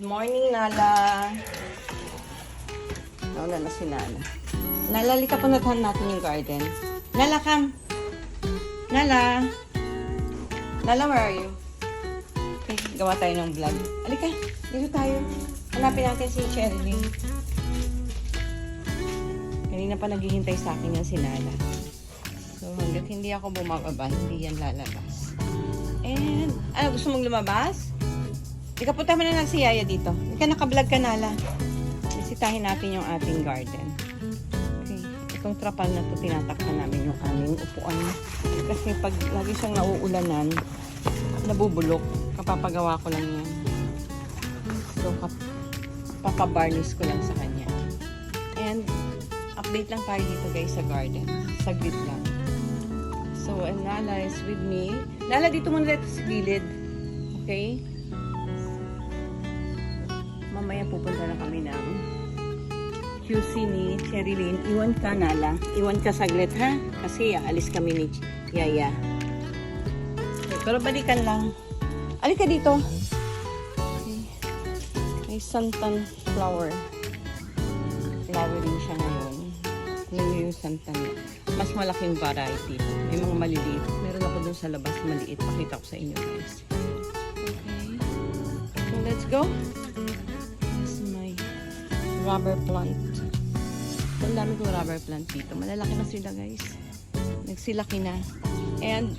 Good morning, Nala. Nauna na si Nala. Nala, lika punatahan natin yung garden. Nala, come. Nala. Nala, where are you? Okay, gawa tayo ng vlog. Alika, dito tayo. Hanapin natin si Cherry. Kanina pa naghihintay sa akin yan si Nala. So, hanggat hindi ako bumababa, hindi yan lalabas. And, ano, gusto mong lumabas? Ika, punta mo na lang si Yaya dito. Ika, naka-vlog ka Nala. Bisitahin natin yung ating garden. Okay. Itong trapal na to, tinatakpan namin yung aming upuan. Kasi pag lagi siyang nauulanan, nabubulok. Kapapagawa ko lang yan. So, papabarnish ko lang sa kanya. And, update lang tayo dito guys sa garden. Saglit lang. So, and Nala is with me. Nala, dito muna dito sa gilid. Okay? Mamaya pupunta na kami ng QC ni Cherry Lynn. Iwan ka, Nala. Iwan ka saglit, ha? Kasi aalis kami ni Yaya. Okay, pero balikan lang. Alika dito. Okay. May santan flower. Flowering siya ngayon. Ngayon yung santan. Mas malaking variety. May mga maliliit. Meron ako dun sa labas maliit. Pakita ko sa inyo guys. Okay. So let's go. Rubber plant. Ang dami kong rubber plant dito. Malalaki na sila guys. Nagsilaki na. And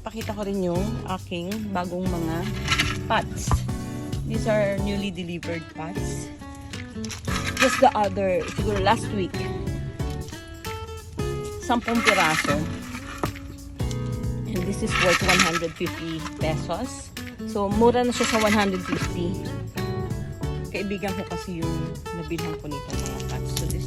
pakita ko rin yung aking bagong mga pots. These are newly delivered pots. Just the other, siguro last week, 10 piraso. And this is worth 150 pesos. So, mura na siya sa 150. Kaibigan ko kasi yung nabilhan ko nito mga pots. So, this,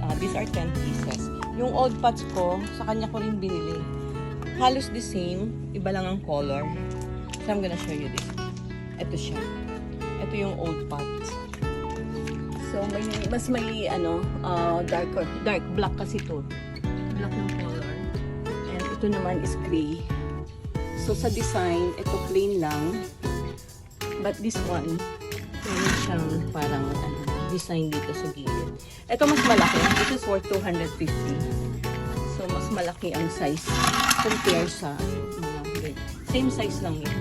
uh, these are 10 pieces. Yung old pots ko, sa kanya ko rin binili. Halos the same, iba lang ang color. So, I'm gonna show you this. Ito siya. Ito yung old pots. So, may, mas may, ano, uh, darker, dark black kasi to. Black ng color. And ito naman is gray. So, sa design, ito plain lang. But this one, meron siyang parang, ano, design dito sa gilid. Ito mas malaki. This is worth 250. So, mas malaki ang size compare sa mga red. Same size lang yun.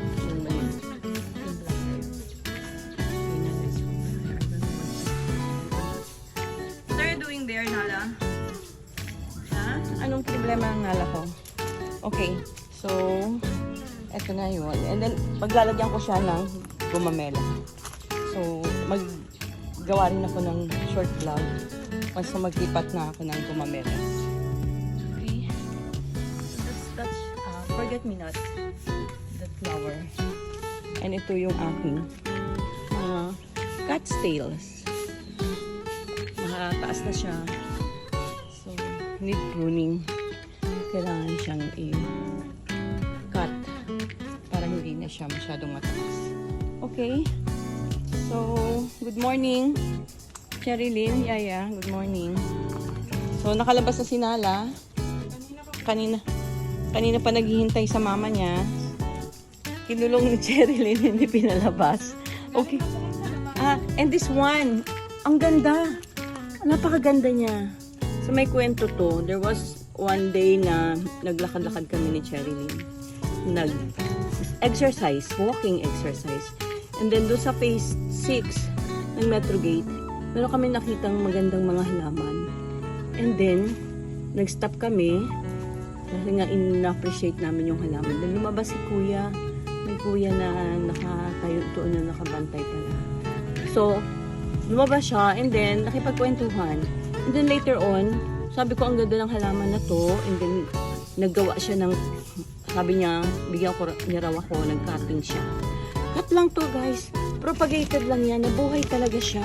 What are you doing there, Nala? Ha? Anong problema ang Nala ko? Okay. So, eto na yun. And then, paglalagyan ko siya ng gumamela. Maggawa rin ako ng short vlog once na maglipat na ako ng gumamela. Okay. That's, that's uh, forget me not. The flower. And ito yung aking mga cat's tails. Makataas na siya. So, need pruning. Kailangan siyang i-cut para hindi na siya masyadong mataas. Okay. So, good morning. Cherry Lynn, Yaya, good morning. So, nakalabas na si Nala. Kanina, kanina pa naghihintay sa mama niya. Kinulong ni Cherry Lynn, hindi pinalabas. Okay. Ah, and this one, ang ganda. Napakaganda niya. So, may kwento to. There was one day na naglakad-lakad kami ni Cherry Lynn. Nag-exercise, walking exercise. And then, doon sa phase 6 ng Metro Gate, meron kami nakitang magandang mga halaman. And then, nag-stop kami kasi nga in-appreciate namin yung halaman. Then lumabas si kuya. May kuya na nakatayo doon na nakabantay pala. So, lumabas siya and then nakipagkwentuhan. And then later on, sabi ko ang ganda ng halaman na to. And then naggawa siya ng, sabi niya, bigyan ko niya raw ako, nag-cutting siya. Cut lang to guys. Propagated lang yan. Nabuhay talaga siya.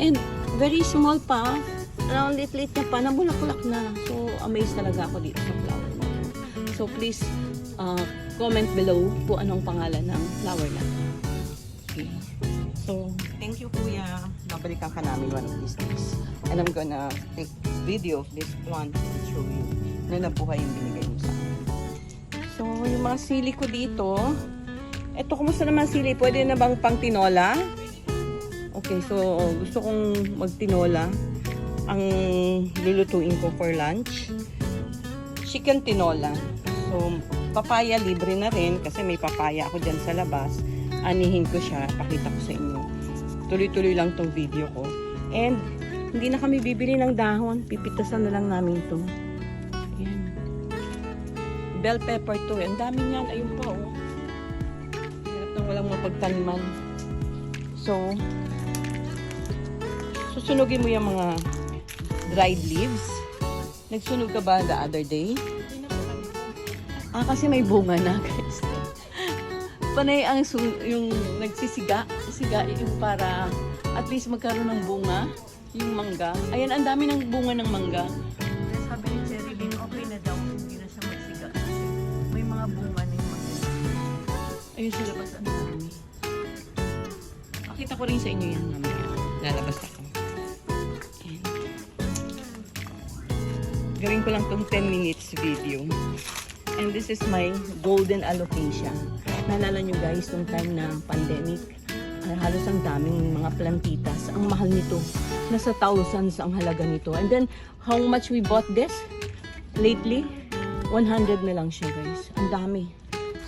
And very small pa. Around lit-lit niya pa. Nabulaklak na. So, amazed talaga ako dito sa flower na to. So, please, uh, comment below kung anong pangalan ng flower na to. Okay. So, thank you kuya. Babalikan ka namin one of these days. And I'm gonna take video of this plant and show you na nabuhay yung binigay mo sa akin. So, yung mga sili ko dito, Eto, kumusta naman sili? Pwede na bang pang tinola? Okay, so gusto kong magtinola. Ang lulutuin ko for lunch. Chicken tinola. So, papaya libre na rin kasi may papaya ako dyan sa labas. Anihin ko siya. Pakita ko sa inyo. Tuloy-tuloy lang tong video ko. And, hindi na kami bibili ng dahon. Pipitasan na lang namin to. Ayan. Bell pepper to. Ang dami niyan. Ayun walang mapagtaniman. So, susunugin mo yung mga dried leaves. Nagsunog ka ba the other day? Ah, kasi may bunga na, guys. Panay ang sun- yung nagsisiga, siga yung para at least magkaroon ng bunga, yung mangga. Ayan, ang dami ng bunga ng mangga. Sabi ni Cherry Lynn, okay na daw, hindi na siya magsiga kasi may mga bunga na yung mangga. Ayun ang dami. Pakita ko rin sa inyo yan mamaya. Lalabas ako. Ayan. Gawin ko lang tong 10 minutes video. And this is my golden alocasia. Naalala nyo guys, nung time na pandemic, halos ang daming mga plantitas. Ang mahal nito. Nasa thousands ang halaga nito. And then, how much we bought this? Lately, 100 na lang siya guys. Ang dami.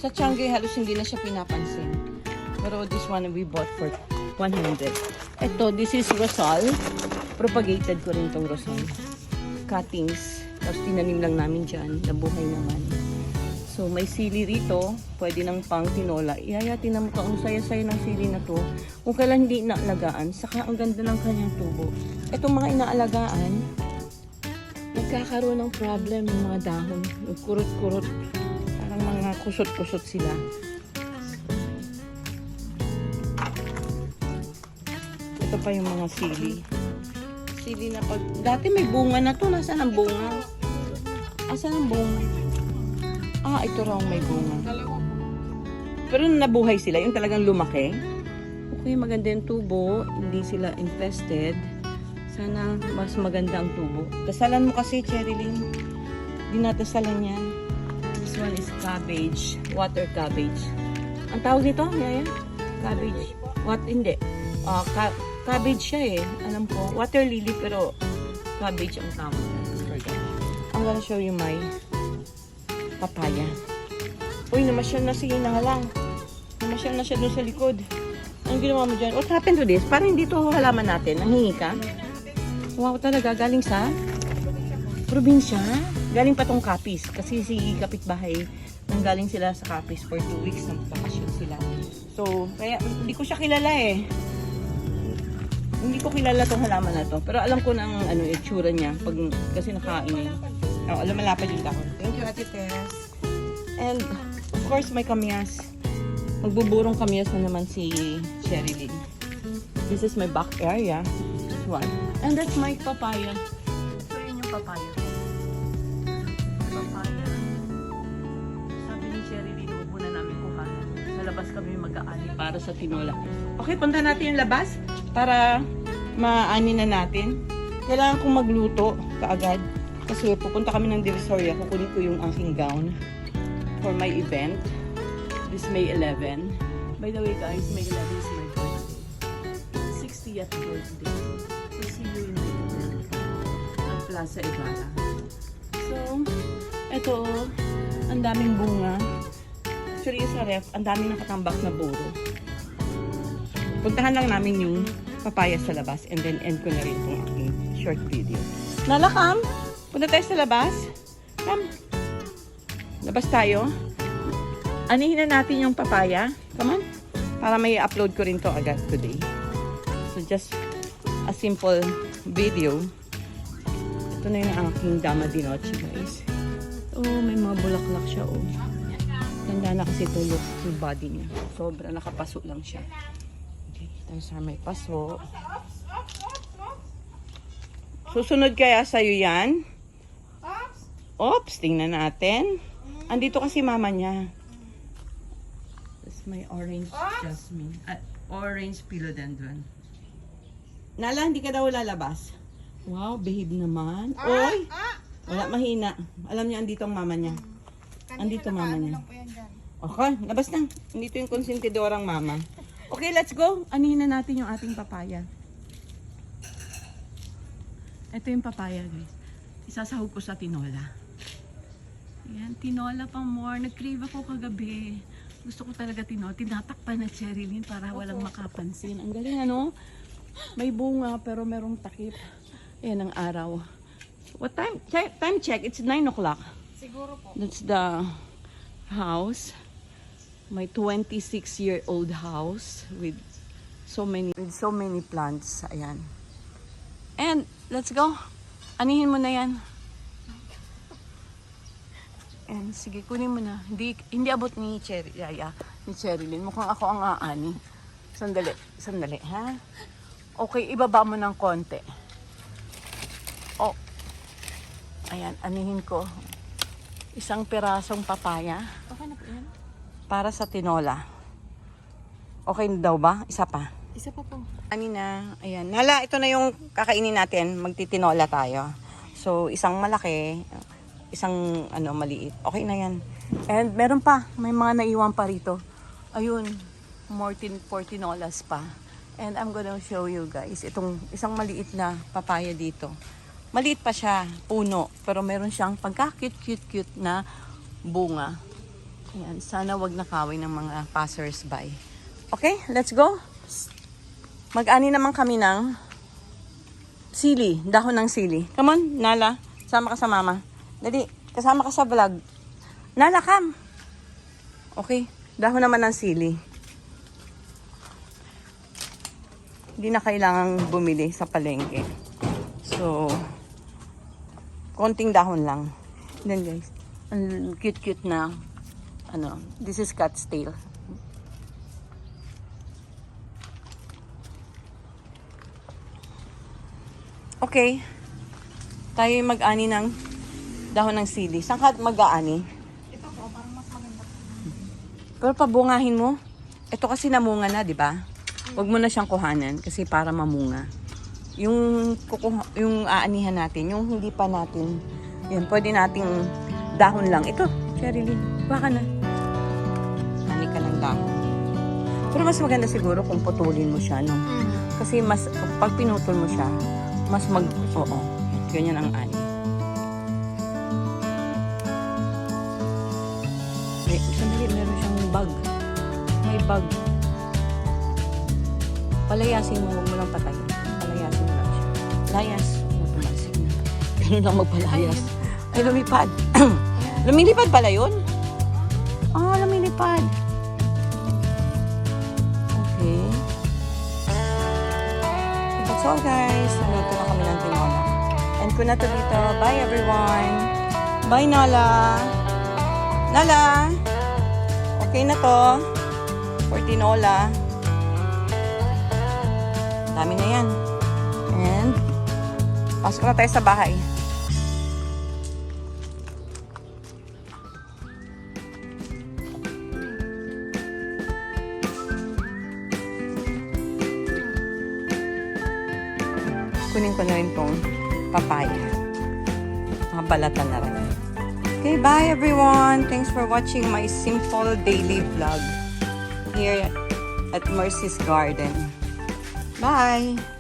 Sa Changi, halos hindi na siya pinapansin. Pero this one we bought for 100. Ito, this is Rosal. Propagated ko rin tong Rosal. Cuttings. Tapos tinanim lang namin dyan. Nabuhay naman. So, may sili rito. Pwede ng pang tinola. Iyayati na mo. Ang saya-saya ng sili na to. Kung kailan hindi inaalagaan, saka ang ganda ng kanyang tubo. Itong mga inaalagaan, nagkakaroon ng problem ng mga dahon. Yung kurot-kurot. Parang mga kusot-kusot sila. Ito pa yung mga sili. Sili na pag... Dati may bunga na to. Nasaan ang bunga? Asan ang bunga? Ah, ito raw may bunga. Pero nabuhay sila, yung talagang lumaki. Okay, maganda yung tubo. Hindi sila infested. Sana mas maganda ang tubo. Dasalan mo kasi, Cherilyn. Dinadasalan yan. This one is cabbage. Water cabbage. Ang tawag nito, Yaya? Cabbage. What? Hindi. Ah, ca- cabbage siya eh. Alam ko. Water lily pero cabbage ang tawag. I'm gonna show you my papaya. Uy, namasyal na si Nahalang. Namasyal na siya doon sa likod. Anong ginawa mo dyan? What happened to this? Parang hindi to halaman natin. Nanghingi ka? Wow, talaga. Galing sa probinsya. Galing pa tong Capiz. Kasi si kapitbahay, nang galing sila sa Capiz for two weeks. Nang sila. So, kaya hindi ko siya kilala eh. Hindi ko kilala tong halaman na to. Pero alam ko na ano, itsura niya. Pag, kasi nakain eh. Oh, alam malapad yung dahon. Thank you, Ate Tess. And, of course, may kamyas. Magbuburong kamyas na naman si Sherilyn. This is my back area. One. And that's my papaya. So, yun yung papaya. Papaya. Sabi ni Sherilyn, huwag muna namin kuhanan. Sa labas kami mag-aani para sa tinola. Okay, punta natin yung labas para maani na natin. Kailangan kong magluto kaagad. Kasi pupunta kami ng Divisoria. Kukunin ko yung aking gown for my event. This May 11. By the way guys, May 11 is my birthday. 60th birthday. So see you in my event at Plaza Ibarra. So, eto, ang daming bunga. Actually, sa ref, ang daming nakatambak na buro. Puntahan lang namin yung papaya sa labas and then end ko na rin itong aking short video. Nala! Punta tayo sa labas. Come! Labas tayo. Anihin na natin yung papaya. Come on. Para may upload ko rin to agad today. So just a simple video. Ito na yung aking dama di noche guys. Oh, may mga bulaklak siya oh. Ganda na kasi ito yung body niya. Sobra nakapaso lang siya. Tayo sa may paso. Susunod kaya sa'yo yan? Oops, tingnan natin. Andito kasi mama niya. This may orange jasmine. Ah, orange philodendron. Nala, hindi ka daw lalabas. Wow, behave naman. Oy! Wala mahina. Alam niya, andito ang mama niya. Andito mama niya. Okay, labas na. Nandito yung konsentidorang mama. Okay, let's go. Anihin na natin yung ating papaya. Ito yung papaya, guys. Isasahog ko sa tinola. Ayan, tinola pa more. Nag-crave ako kagabi. Gusto ko talaga tinola. Tinatakpan na cherry lin para walang makapansin. Ang galing, ano? May bunga pero merong takip. Ayan ang araw. What time? Time check. It's 9 o'clock. Siguro po. That's the house. My 26 year old house with so many with so many plants. Ayan. And let's go. Anihin mo na yan. And sige, kunin mo na. Hindi, hindi abot ni Cherry, Yaya, ni Cherilyn. Mukhang ako ang aani. Sandali, sandali, ha? Okay, ibaba mo ng konti. Oh. Ayan, anihin ko. Isang pirasong papaya Okay na po. Para sa tinola. Okay na daw ba? Isa pa. Isa pa po. Anina, ayan. Nala, ito na yung kakainin natin. Magtitinola tayo. So, isang malaki, isang ano maliit. Okay na yan. And meron pa, may mga naiwan pa rito. Ayun, more tinolas pa. And I'm gonna show you guys itong isang maliit na papaya dito. Maliit pa siya, puno, pero meron siyang pagka-cute-cute-cute na bunga. Ayan, sana wag nakawin ng mga passers-by. Okay, let's go. Mag-ani naman kami ng sili, dahon ng sili. Come on, Nala. Sama ka sa mama. Dali, kasama ka sa vlog. Nala, come. Okay, dahon naman ng sili. Hindi na kailangang bumili sa palengke. So, konting dahon lang. Then guys, ang cute-cute na, ano, this is cat's tail. Okay. Tayo mag-ani ng dahon ng sili. Saan ka mag-aani? Ito po, parang mas maganda. Pero pabungahin mo. Ito kasi namunga na, di ba? Huwag mo na siyang kuhanan kasi para mamunga. Yung kukuha, yung aanihan natin, yung hindi pa natin, yan, pwede nating dahon lang. Ito, Sherilyn, baka na. Pero mas maganda siguro kung putulin mo siya, no? Kasi mas, pag pinutol mo siya, mas mag, oo, ganyan ang ani. May, sandali, meron siyang bag. May bag. Palayasin mo, huwag mo lang patayin. Palayasin mo lang siya. Layas. Tumalsik na. Ganun lang magpalayas. Ay, lumipad. lumilipad pala yun? Ah, lumilipad. All guys. Naluto na kami ng tinola. And kuna to dito. Bye everyone. Bye Nala. Nala. Okay na to. For tinola. Dami na yan. And, pasok na tayo sa bahay. Kunin ko na rin tong papaya. Mabalatan na rin. Okay, bye everyone. Thanks for watching my simple daily vlog here at Mercy's Garden. Bye!